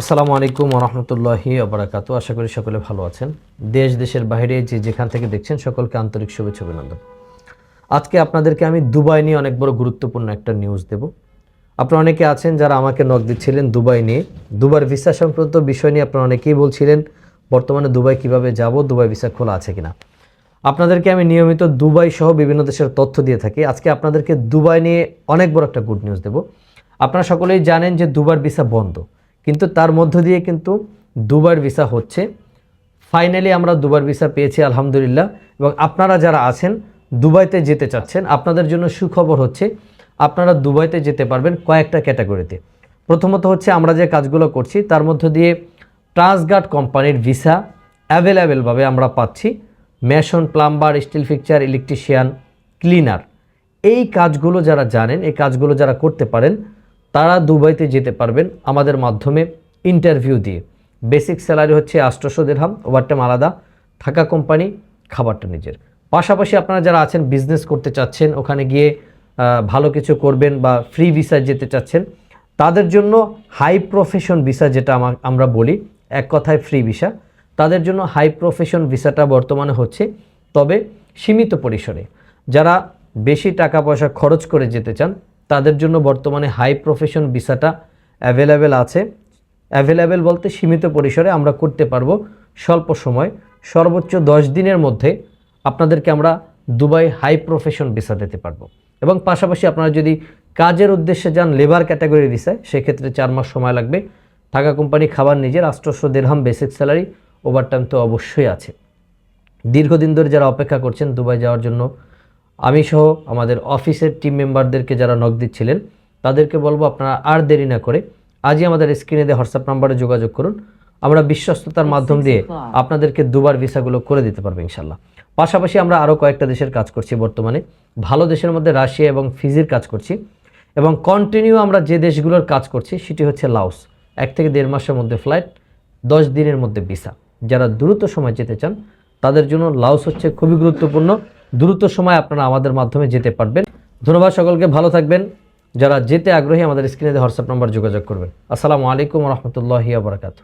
আসসালামু আলাইকুম রহমতুল্লাহি আবরাকাতু আশা করি সকলে ভালো আছেন। দেশ, দেশের বাইরে যে যেখান থেকে দেখছেন সকলকে আন্তরিক শুভেচ্ছা অভিনন্দন। আজকে আপনাদেরকে আমি দুবাই নিয়ে অনেক বড় গুরুত্বপূর্ণ একটা নিউজ দেব। আপনারা অনেকে আছেন যারা আমাকে নক দিচ্ছিলেন দুবাই নিয়ে। দুবার ভিসা সংক্রান্ত বিষয় নিয়ে আপনারা অনেকেই বলছিলেন, বর্তমানে দুবাই কীভাবে যাব? দুবাই ভিসা খোলা আছে কিনা? আপনাদেরকে আমি নিয়মিত দুবাই সহ বিভিন্ন দেশের তথ্য দিয়ে থাকি। আজকে আপনাদেরকে দুবাই নিয়ে অনেক বড় একটা গুড নিউজ দেব। আপনারা সকলেই জানেন যে দুবার ভিসা বন্ধ। কিন্তু তার মধ্য দিয়ে কিন্তু দুবার ভিসা হচ্ছে। ফাইনালি আমরা দুবার ভিসা পেয়েছি, আলহামদুলিল্লাহ। এবং আপনারা যারা আছেন, দুবাইতে যেতে চাচ্ছেন, আপনাদের জন্য সুখবর হচ্ছে, আপনারা দুবাইতে যেতে পারবেন কয়েকটা ক্যাটাগরিতে। প্রথমত হচ্ছে আমরা যে কাজগুলো করছি, তার মধ্য দিয়ে ট্রান্সগার্ড কোম্পানির ভিসা অ্যাভেলেবেলভাবে আমরা পাচ্ছি। Mason plumber steel fixture electrician cleaner এই কাজগুলো যারা জানেন, এই কাজগুলো যারা করতে পারেন তারা দুবাইতে যেতে পারবেন আমাদের মাধ্যমে ইন্টারভিউ দিয়ে। বেসিক স্যালারি হচ্ছে আষ্টশো দেড়হাম ওভারটাইম আলাদা, থাকা কোম্পানি খাবারটা নিজের। পাশাপাশি আপনারা যারা আছেন বিজনেস করতে চাচ্ছেন, ওখানে গিয়ে ভালো কিছু করবেন বা ফ্রি ভিসা যেতে চাচ্ছেন, তাদের জন্য হাই প্রফেশন ভিসা যেটা আমা- আমরা বলি, এক কথায় ফ্রি ভিসা তাদের জন্য হাই প্রফেশন ভিসাটা বর্তমানে হচ্ছে, তবে সীমিত পরিসরে। যারা বেশি টাকা পয়সা খরচ করে যেতে চান তাদের জন্য বর্তমানে হাই প্রফেশন ভিসাটা অ্যাভেলেবেল আছে। অ্যাভেলেবেল বলতে সীমিত পরিসরে আমরা করতে পারব স্বল্প সময়। সর্বোচ্চ দশ দিনের মধ্যে আপনাদেরকে আমরা দুবাই হাই প্রফেশন ভিসা দিতে পারব। এবং পাশাপাশি আপনারা যদি কাজের উদ্দেশ্যে যান লেবার ক্যাটাগরি ভিসায় সেক্ষেত্রে চার মাস সময় লাগবে। টাকা কোম্পানি খাবার নিজের আষ্টশো দেড়হাম বেসিক স্যালারি ওভারটাইম তো অবশ্যই আছে। দীর্ঘদিন ধরে যারা অপেক্ষা করছেন দুবাই যাওয়ার জন্য আমি সহ আমাদের অফিসের টিম মেম্বারদেরকে যারা নক দিচ্ছিলেন, তাদেরকে বলব আপনারা আর দেরি না করে আজই আমাদের স্ক্রিনে দিয়ে হোয়াটসঅ্যাপ নাম্বারে যোগাযোগ করুন। আমরা বিশ্বস্ততার মাধ্যম দিয়ে আপনাদেরকে দুবার ভিসাগুলো করে দিতে পারব ইনশাল্লাহ পাশাপাশি আমরা আরও কয়েকটা দেশের কাজ করছি বর্তমানে। ভালো দেশের মধ্যে রাশিয়া এবং ফিজির কাজ করছি এবং কন্টিনিউ আমরা যে দেশগুলোর কাজ করছি, সেটি হচ্ছে লাউস এক থেকে দেড় মাসের মধ্যে ফ্লাইট দশ দিনের মধ্যে ভিসা যারা দ্রুত সময় যেতে চান, তাদের জন্য লাউস হচ্ছে খুবই গুরুত্বপূর্ণ। দ্রুত সময় আপনারা আমাদের মাধ্যমে যেতে পারবেন। ধন্যবাদ সকলকে, ভালো থাকবেন। যারা যেতে আগ্রহী, আমাদের স্ক্রিনে হোয়াটসঅ্যাপ নম্বর যোগাযোগ করবেন। আসসালামু আলাইকুম রহমতুল্লাহি আবরাকাতু